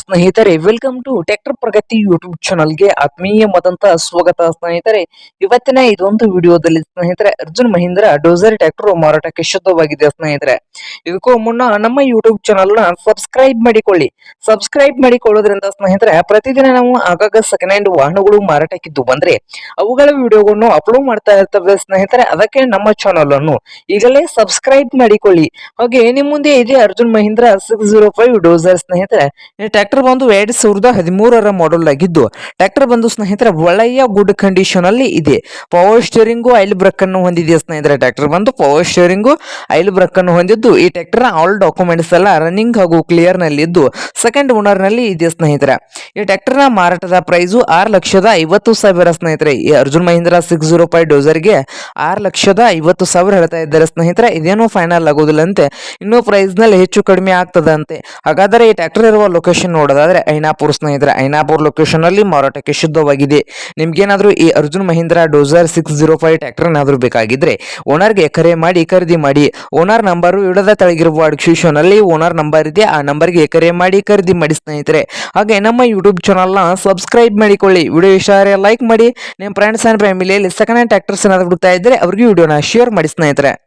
ಸ್ನೇಹಿತರೆ welcome to tractor Pragati YouTube ಚಾನಲ್ಗೆ ಆತ್ಮೀಯವಾದಂತಹ ಸ್ವಾಗತ ಸ್ನೇಹಿತರೆ. ಇವತ್ತಿನ ಇದೊಂದು ವಿಡಿಯೋದಲ್ಲಿ ಸ್ನೇಹಿತರೆ, ಅರ್ಜುನ್ ಮಹೀಂದ್ರ ಡೋಸರ್ ಟ್ಯಾಕ್ಟರ್ ಮಾರಾಟಕ್ಕೆ ಶುದ್ಧವಾಗಿದೆ ಸ್ನೇಹಿತರೆ. ಇದಕ್ಕೂ ಮುನ್ನ ನಮ್ಮ ಯೂಟ್ಯೂಬ್ ಚಾನಲ್ನ ಸಬ್ಸ್ಕ್ರೈಬ್ ಮಾಡಿಕೊಳ್ಳಿ. ಸಬ್ಸ್ಕ್ರೈಬ್ ಮಾಡಿಕೊಳ್ಳೋದ್ರಿಂದ ಸ್ನೇಹಿತರೆ, ಪ್ರತಿದಿನ ನಾವು ಆಗಾಗ ಸೆಕೆಂಡ್ ಹ್ಯಾಂಡ್ ವಾಹನಗಳು ಮಾರಾಟಕ್ಕಿದ್ದು ಬಂದ್ರೆ, ಅವುಗಳ ವಿಡಿಯೋಗಳನ್ನು ಅಪ್ಲೋಡ್ ಮಾಡ್ತಾ ಇರ್ತವೆ ಸ್ನೇಹಿತರೆ. ಅದಕ್ಕೆ ನಮ್ಮ ಚಾನಲ್ ಅನ್ನು ಈಗಲೇ ಸಬ್ಸ್ಕ್ರೈಬ್ ಮಾಡಿಕೊಳ್ಳಿ. ಹಾಗೆ ನಿಮ್ಮ ಮುಂದೆ ಇದೆ Arjun Mahindra six zero five dozer ಸ್ನೇಹಿತರೆ. ಈ ಟ್ರ್ಯಾಕ್ಟರ್ ಬಂದು ಎರಡ್ ಸಾವಿರದ ಹದಿಮೂರರ ಮಾಡೆಲ್ ಆಗಿದ್ದು, ಟ್ರ್ಯಾಕ್ಟರ್ ಬಂದು ಸ್ನೇಹಿತರ ಒಳ್ಳೆಯ ಗುಡ್ ಕಂಡೀಷನ್ ಅಲ್ಲಿ ಇದೆ. ಪವರ್ ಸ್ಟೇರಿಂಗು ಐಲ್ ಬ್ರಕ್ ಅನ್ನು ಹೊಂದಿದೆ ಸ್ನೇಹಿತರೆ? ಟ್ರ್ಯಾಕ್ಟರ್ ಬಂದು ಪವರ್ ಸ್ಟೇರಿಂಗು ಐಲ್ ಬ್ರಕ್ ಅನ್ನು ಹೊಂದಿದ್ದು, ಈ ಟ್ರ್ಯಾಕ್ಟರ್ ಆಲ್ ಡಾಕ್ಯುಮೆಂಟ್ಸ್ ಎಲ್ಲ ರನ್ನಿಂಗ್ ಹಾಗೂ ಕ್ಲಿಯರ್ನಲ್ಲಿ ಇದ್ದು ಸೆಕೆಂಡ್ ಓನರ್ನಲ್ಲಿ ಇದೆ ಸ್ನೇಹಿತರೆ? ಈ ಟ್ರ್ಯಾಕ್ಟರ್ನ ಮಾರಾಟದ ಪ್ರೈಸು ಆರು ಲಕ್ಷದ ಐವತ್ತು ಸಾವಿರ ಸ್ನೇಹಿತರೆ. ಈ Arjun Mahindra six zero five ಡೋಸರ್ಗೆ ಆರು ಲಕ್ಷದ ಐವತ್ತು ಸಾವಿರ ಹೇಳ್ತಾ ಇದ್ದಾರೆ ಸ್ನೇಹಿತರೆ. ಇದೇನು ಫೈನಲ್ ಆಗೋದಿಲ್ಲ ಅಂತೆ ಇನ್ನೂ ಪ್ರೈಸ್ನಲ್ಲಿ ಹೆಚ್ಚು ಕಡಿಮೆ ಆಗ್ತದಂತೆ. ಹಾಗಾದರೆ ಈ ಟ್ರ್ಯಾಕ್ಟರ್ ಇರುವ ಲೊಕೇಶನ್ ನೋಡೋದಾದ್ರೆ ಐನಾಪುರ್ ಸ್ನೇಹಿತರೆ, ಐನಾಪುರ್ ಲೊಕೇಶನ್ ಅಲ್ಲಿ ಮಾರಾಟಕ್ಕೆ ಶುದ್ಧವಾಗಿದೆ. ನಿಮ್ಗೇನಾದ್ರೂ ಈ Arjun Mahindra dozer six zero five tractor ಏನಾದ್ರೂ ಬೇಕಾಗಿದ್ರೆ ಓನರ್ಗೆ ಕರೆ ಮಾಡಿ, ಖರೀದಿ ಮಾಡಿ. ಓನರ್ ನಂಬರು ಇಡದ ತಳಗಿರುವ ಅಲ್ಲಿ ಓನರ್ ನಂಬರ್ ಇದೆ, ಆ ನಂಬರ್ಗೆ ಕರೆ ಮಾಡಿ, ಖರೀದಿ ಮಾಡಿ ಸ್ನೇಹಿತರೆ. ಹಾಗೆ ನಮ್ಮ ಯೂಟ್ಯೂಬ್ ಚಾನಲ್ನ ಸಬ್ಸ್ಕ್ರೈಬ್ ಮಾಡಿಕೊಳ್ಳಿ. ವಿಡಿಯೋ ಇಷ್ಟ ಲೈಕ್ ಮಾಡಿ. ನಿಮ್ಮ ಫ್ರೆಂಡ್ಸ್ ಆ್ಯಂಡ್ ಫ್ಯಾಮಿಲಿಯಲ್ಲಿ ಸೆಕೆಂಡ್ ಹ್ಯಾಂಡ್ ಟ್ರ್ಯಾಕ್ಟರ್ಸ್ ಏನಾದ್ರು ಹುಡುಕ್ತಾ ಇದ್ದರೆ ಅವ್ರಿಗೆ ವಿಡಿಯೋನ ಶೇರ್ ಮಾಡಿ ಸ್ನೇಹಿತರೆ.